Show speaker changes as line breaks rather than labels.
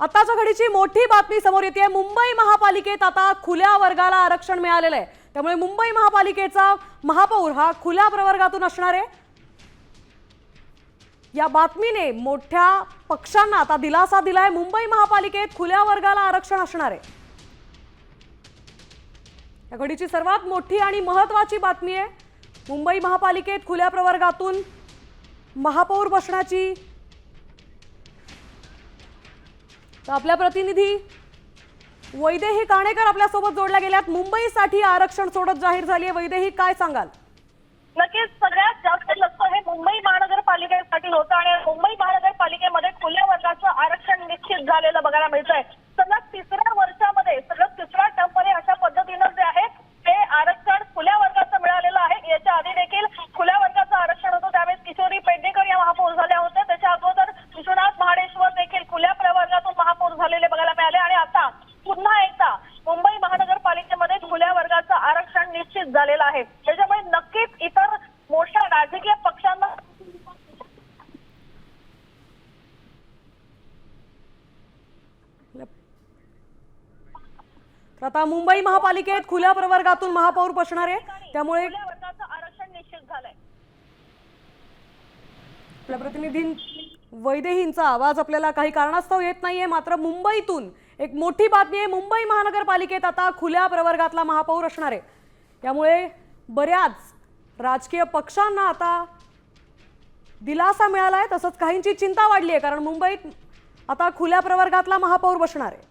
आताच्या घडीची मोठी बातमी समोर येते. मुंबई महापालिकेत आता खुल्या वर्गाला आरक्षण मिळालेलं आहे. त्यामुळे मुंबई महापालिकेचा महापौर हा खुल्या प्रवर्गातून असणार आहे. या बातमीने मोठ्या पक्षांना आता दिलासा दिलाय. मुंबई महापालिकेत खुल्या वर्गाला आरक्षण असणार आहे. या घडीची सर्वात मोठी आणि महत्वाची बातमी आहे. मुंबई महापालिकेत खुल्या प्रवर्गातून महापौर बसण्याची तर आपल्या प्रतिनिधी वैदेही काणेकर आपल्यासोबत जोडल्या गेल्यात. मुंबईसाठी आरक्षण सोडत जाहीर झाली आहे वैदेही काय सांगाल?
नक्कीच सगळ्यात जास्त लक्ष हे मुंबई महानगरपालिकेसाठी होतं आणि मुंबई महानगरपालिकेमध्ये खुल्या वर्गाचं आरक्षण निश्चित झालेलं बघायला मिळतंय तिसऱ्या वर्षामध्ये सलग तिसऱ्या टर्ममध्ये अशा पद्धतीनं जे आहे ते आरक्षण खुल्या वर्गाचं मिळालेलं आहे याच्या आधी देखील खुल्या वर्गाचं आरक्षण होतं त्यावेळेस किशोरी पेडणेकर या महापौर झाल्या होत्या त्याच्या अगोदर विश्वनाथ महाडेश्वर देखील खुल्या प्रवर्गातून महापौर झालेले बघायला मिळाले आणि आता पुन्हा एकदा मुंबई महानगरपालिकेमध्ये खुल्या वर्गाचं आरक्षण निश्चित झालेलं आहे. त्याच्यामुळे नक्कीच इतर मोठ्या राजकीय पक्षांना
आता मुंबई महापालिकेत खुल्या प्रवर्गातून महापौर बसणार आहे. त्यामुळे
आरक्षण निश्चित झालंय.
आपल्या प्रतिनिधी वैदेहींचा आवाज आपल्याला काही कारणास्तव येत नाहीये मात्र मुंबईतून एक मोठी बातमी आहे. मुंबई महानगरपालिकेत आता खुल्या प्रवर्गातला महापौर असणार आहे. त्यामुळे बऱ्याच राजकीय पक्षांना आता दिलासा मिळाला आहे तसंच काहींची चिंता वाढली आहे कारण मुंबईत आता खुल्या प्रवर्गातला महापौर बसणार आहे.